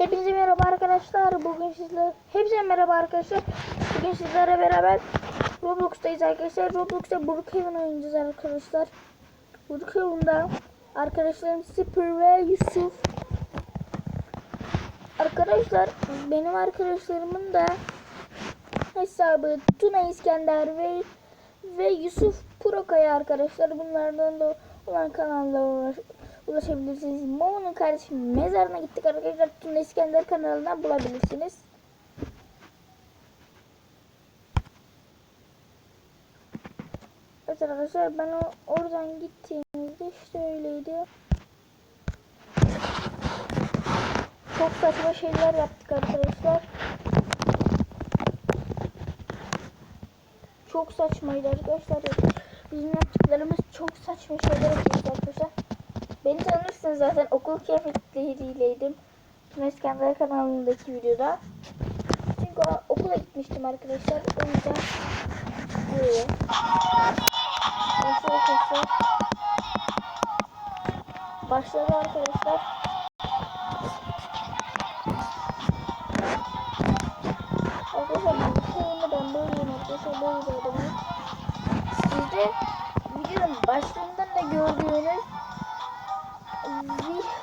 Hepinize merhaba arkadaşlar. Bugün sizler hepinize merhaba arkadaşlar. Bugün sizlerle beraber Roblox'tayız arkadaşlar. Roblox'ta Brookhaven oynayacağız arkadaşlar. Brookhaven'da arkadaşlarım Sipper ve Yusuf. Arkadaşlar benim arkadaşlarımın da hesabı Tuna İskender ve ve Yusuf Prokaya arkadaşlar. Bunlardan da olan ulaş, ulaşabilirsiniz. Momo'nun kardeşim mezarına gittik arkadaşlar. Tuna İskender kanalından bulabilirsiniz. Evet arkadaşlar ben oradan gittiğimizde işte öyleydi. Çok saçma şeyler yaptık arkadaşlar. Çok saçmaydı arkadaşlar. Bizim yaptıklarımız çok saçma şeyler yapıyoruz arkadaşlar. Tanırsınız zaten okul kıyafetleriyleydim. Tuna İskender kanalındaki videoda. Çünkü okula gitmiştim arkadaşlar. O yüzden böyle. Başladı arkadaşlar. Başladı arkadaşlar. Arkadaşlar bu oyunu ben böyleyim arkadaşlar böyle bir adamım. Siz de videonun başlığından da gördüğünüz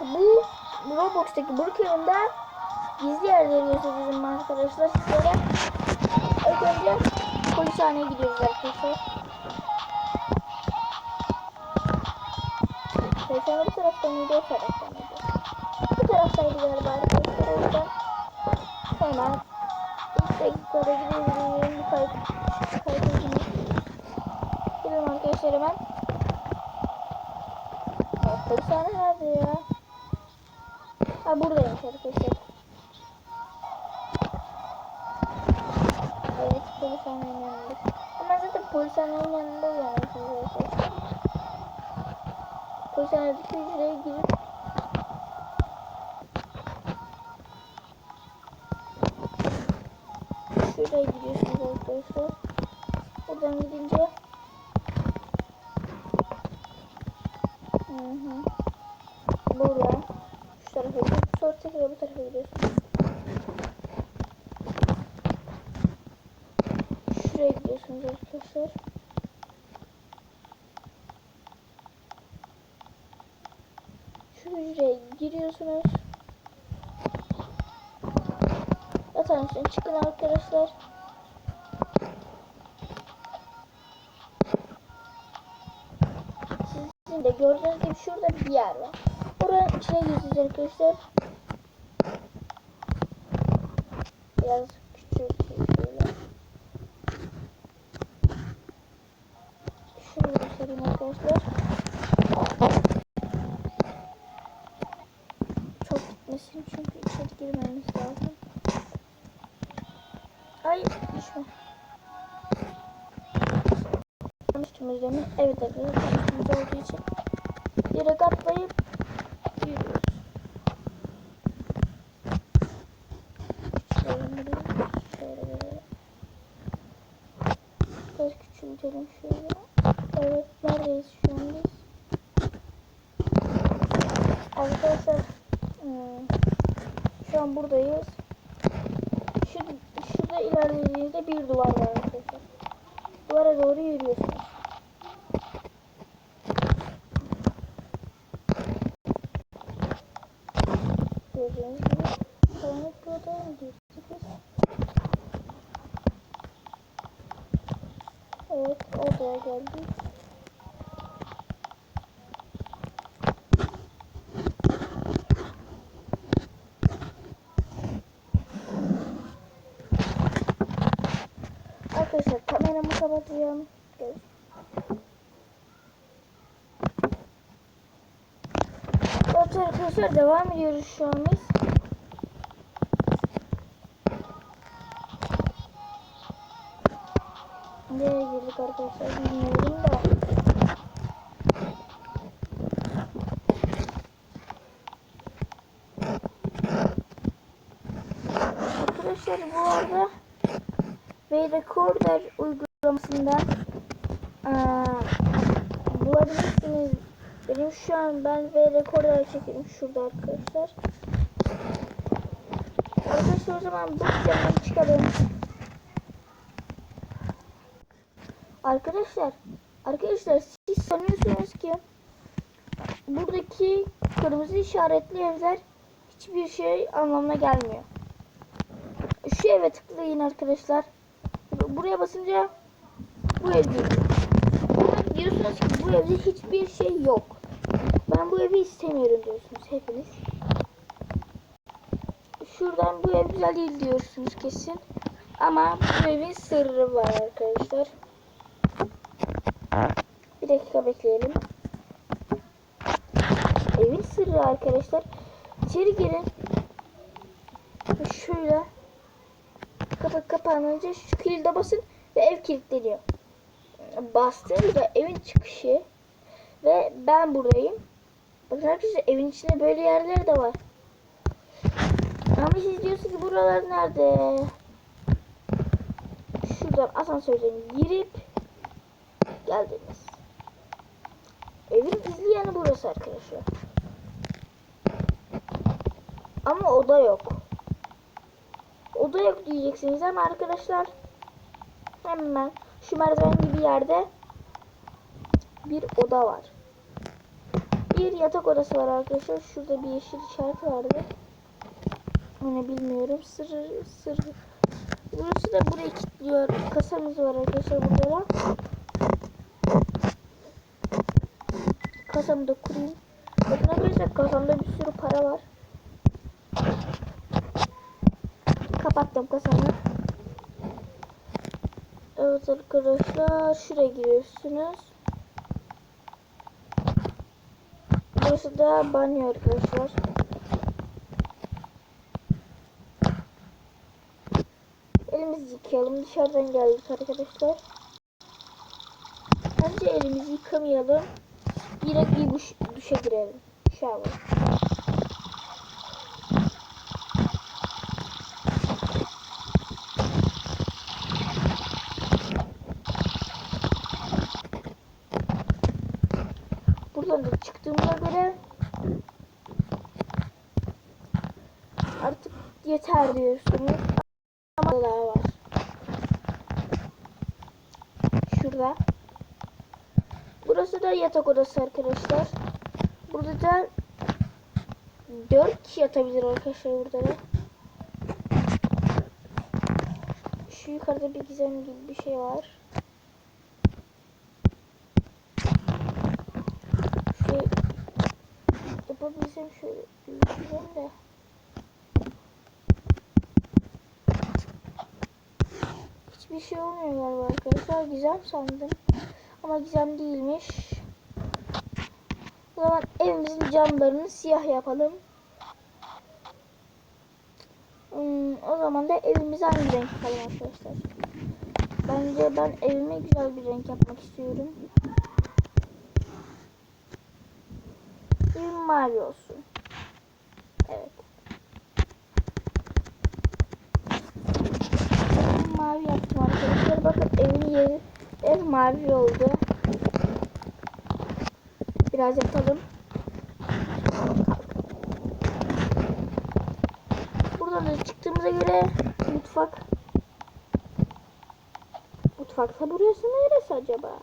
bu Roblox'taki Brookhaven'da gizli yerleri göstereceğim arkadaşlar sizlere. İlk önce polishaneye gidiyoruz arkadaşlar. Polishaneye bu taraftan mıydı o taraftan mıydı? Bu taraftaydı galiba arkadaşlar o yüzden hemen ilk dakikada gidelim bir kayıt kaydedilmiş. Gidelim arkadaşlar hemen. Ya polishane nerede ya? Ha buradaymış arkadaşlar. Evet polishanenin yanında. Ama zaten polishanenin yanında uyanmışız arkadaşlar. Polishanedeki hücreye girip şuraya gidiyorsunuz arkadaşlar. Buradan gidince Buradan şu tarafa gidip sonra tekrar bu tarafa gidiyorsunuz. Şuraya gidiyorsunuz arkadaşlar. Şu hücreye giriyorsunuz. Yatağın üstüne çıkın arkadaşlar. Sizin de gördüğünüz gibi şurada bir yer var. Oranın içine gireceğiz arkadaşlar. Biraz küçülteyim şöyle. Şurayı göstereyim arkadaşlar. Çok gitmesin çünkü içeri girmemiz lazım. Ay düşme. Üstümüzde mi? Evet arkadaşlar üstümüzde olduğu için direkt atlayıp yürüyoruz. Biraz küçültelim şöyle. Evet neredeyiz şu an biz? Arkadaşlar şu an buradayız. Şu, şurada ilerlediğinizde bir duvar var arkadaşlar. Duvara doğru yürüyorsunuz. Gördüğünüz gibi karanlık bir odaya mı girdik biz? Evet odaya geldik. Arkadaşlar kameramı. Gel. Evet arkadaşlar devam ediyoruz şu an biz. Arkadaşlar bilmiyorum da. Arkadaşlar bu arada ve Recorder uygulamasından bulabilirsiniz. Benim şu an ben ve Recorder çekiyorum şurada arkadaşlar. arkadaşlar o zaman bu dükkandan çıkalım. Arkadaşlar, arkadaşlar siz sanıyorsunuz ki buradaki kırmızı işaretli evler hiçbir şey anlamına gelmiyor. Şu eve tıklayın arkadaşlar. Buraya basınca bu ev. Burada diyorsunuz ki bu evde hiçbir şey yok. Ben bu evi istemiyorum diyorsunuz hepiniz. Şuradan bu ev güzel değil diyorsunuz kesin. Ama bu evin sırrı var arkadaşlar. Bir dakika bekleyelim. Evin sırrı arkadaşlar. İçeri girin. Şöyle kapı kapanınca şu kilide basın ve ev kilitleniyor. Bastığınızda evin çıkışı ve ben buradayım. Bakın arkadaşlar evin içinde böyle yerler de var. Ama siz diyorsunuz ki buralar nerede? Şuradan asansörden girip geldiniz. Evin gizli yanı burası arkadaşlar. Ama oda yok. Oda yok diyeceksiniz ama arkadaşlar hemen şu merdiven gibi yerde bir oda var. Bir yatak odası var arkadaşlar. Şurada bir yeşil işaret vardı. Onu bilmiyorum. Sır sır. Burası da burayı kilitliyor. Kasamız var arkadaşlar burada da. Kasamı da kurayım. Bakın arkadaşlar kasamda bir sürü para var. Kapattım kasamı. Evet arkadaşlar şuraya giriyorsunuz. Burası da banyo arkadaşlar. Elimizi yıkayalım. Dışarıdan geldik arkadaşlar. Bence elimizi yıkamayalım. Direkt bir duş, duşa girelim. Shower. Buradan da çıktığımıza göre artık yeter diyorsunuz. Ama daha var. Şurada. Burası da yatak odası arkadaşlar. Burada da 4 kişi yatabilir arkadaşlar burada da. Şu yukarıda bir gizem gibi bir şey var. Şu yapabilsem şöyle büyüteceğim de. Hiçbir şey olmuyor galiba arkadaşlar. Gizem sandım. Ama gizem değilmiş. O zaman evimizin camlarını siyah yapalım. Hmm, o zaman da evimizi hangi renk yapalım arkadaşlar? Bence ben evime güzel bir renk yapmak istiyorum. Evim mavi olsun. Evet. Evimi mavi yaptım arkadaşlar. Bakın evin yeri ev mavi oldu. Biraz yapalım. Buradan da çıktığımıza göre mutfak. Mutfakta burası neresi acaba?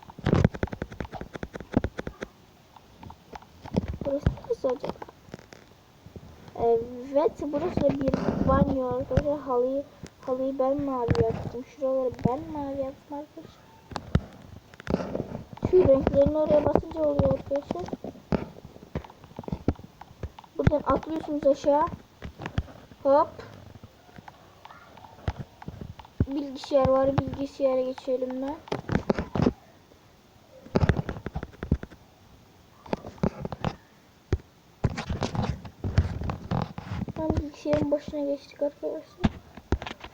Burası neresi acaba? Evet burası bir banyo arkadaşlar. Halıyı, halıyı ben mavi yaptım. Şuraları ben mavi yaptım arkadaşlar. Renklerini oraya basınca oluyor arkadaşlar. Buradan atlıyorsunuz aşağı. Hop. Bilgisayar var. Bilgisayara geçelim ben. Ben bilgisayarın başına geçtik arkadaşlar.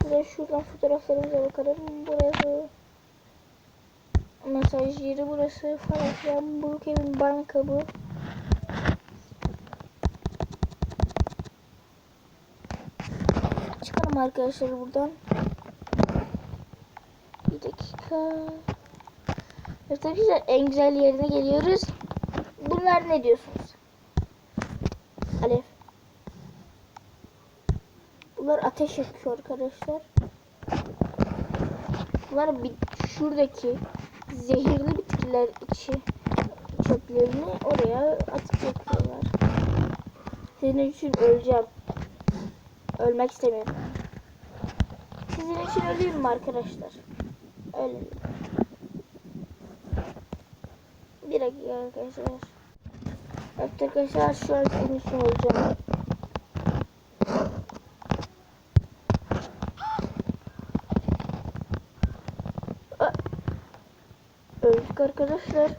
Burada şuradan fotoğraflarımıza bakalım. Burası mesaj yeri burası falan filan. Brookhaven banka bu. Çıkalım arkadaşlar buradan. Bir dakika. Evet arkadaşlar en güzel yerine geliyoruz. Bunlar ne diyorsunuz? Alev. Bunlar ateş yakıyor arkadaşlar. Bunlar bir, şuradaki zehirli bitkiler içi çöplerini oraya atıp yakıyorlar. Senin için öleceğim. Ölmek istemiyorum. Sizin için öleyim mi arkadaşlar? Ölelim. Bir dakika arkadaşlar. Evet arkadaşlar şu an sizin için olacağım. Arkadaşlar.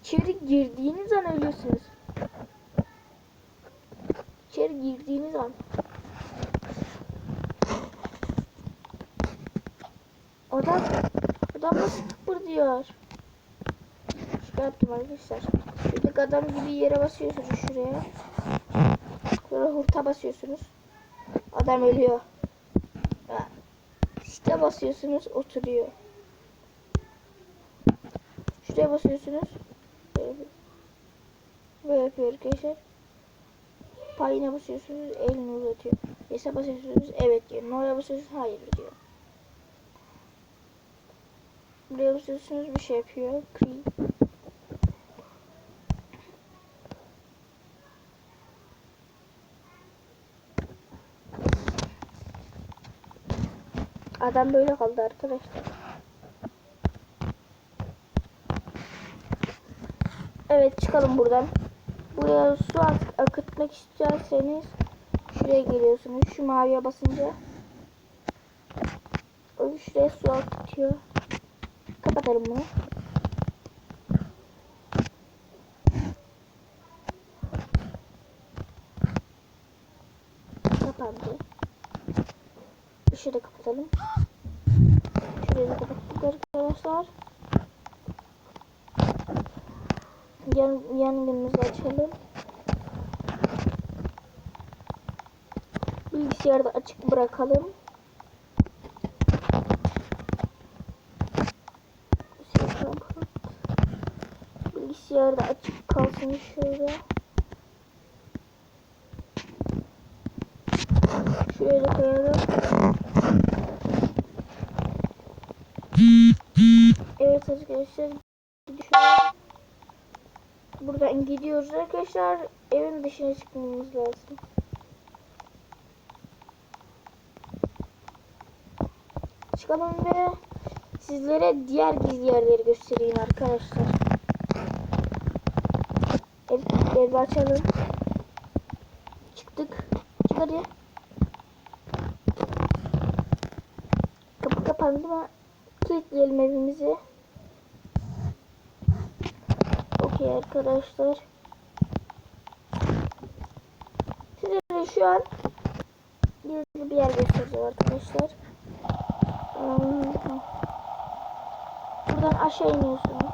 İçeri girdiğiniz an ölüyorsunuz. İçeri girdiğiniz an. Adam, adam nasıl diyor. Şöyle yaptım arkadaşlar. Şuradaki adam gibi yere basıyorsunuz şuraya. Sonra hurta basıyorsunuz. Adam ölüyor. İşte basıyorsunuz oturuyor. Şuraya basıyorsunuz. Böyle, yapıyor arkadaşlar. Payına basıyorsunuz elini uzatıyor. Yes'e basıyorsunuz evet diyor. No'ya basıyorsunuz hayır diyor. Buraya basıyorsunuz bir şey yapıyor. Cream. Adam böyle kaldı arkadaşlar. Evet çıkalım buradan. Buraya su ak- akıtmak isterseniz şuraya geliyorsunuz. Şu maviye basınca o şuraya su akıtıyor. Kapatalım bunu. Kapandı. Işığı da kapatalım. Şurayı da kapattık arkadaşlar. Yan, yangınımızı açalım. Bilgisayarı açık bırakalım. Kapat. Bilgisayar da açık kalsın şöyle. Şöyle koyalım. Evet arkadaşlar. Buradan gidiyoruz arkadaşlar. Evin dışına çıkmamız lazım. Çıkalım ve sizlere diğer gizli yerleri göstereyim arkadaşlar. Ev, evi açalım. Çıktık. Çık hadi. Kapı kapandı mı? Kilitleyelim evimizi. Okey arkadaşlar. Size şu an gizli bir yer göstereceğim arkadaşlar. Buradan aşağı iniyorsunuz.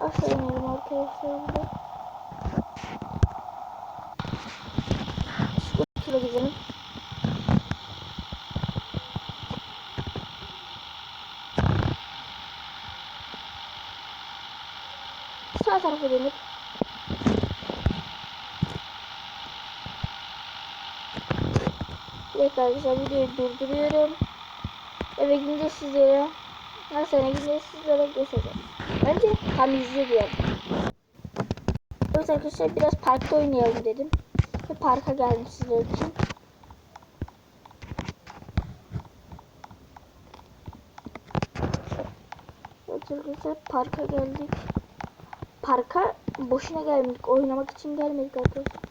Aşağı inelim arkadaşlar burada. Şuraya gidelim. Sağ tarafa dönüp Evet arkadaşlar videoyu durduruyorum. Eve gidince sizlere her sene gidince sizlere göstereceğim. Bence tam izle diyelim. Evet arkadaşlar biraz parkta oynayalım dedim. Ve parka geldim sizler için. Evet arkadaşlar parka geldik. Parka boşuna gelmedik. Oynamak için gelmedik arkadaşlar.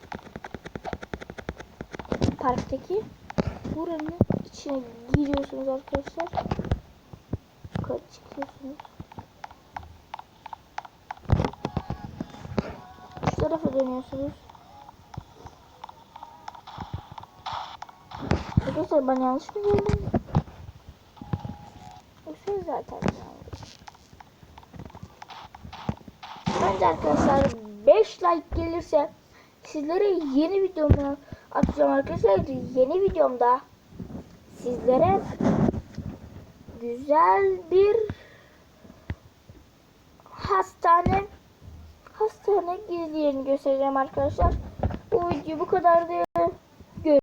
Parktaki buranın içine giriyorsunuz arkadaşlar. Yukarı çıkıyorsunuz. Şu tarafa dönüyorsunuz. Arkadaşlar ben yanlış mı gördüm? Yoksa zaten yanlış. Bence arkadaşlar 5 like gelirse sizlere yeni videomu atacağım arkadaşlar. Yeni videomda sizlere güzel bir hastane gizli yerini göstereceğim arkadaşlar. Bu video bu kadar da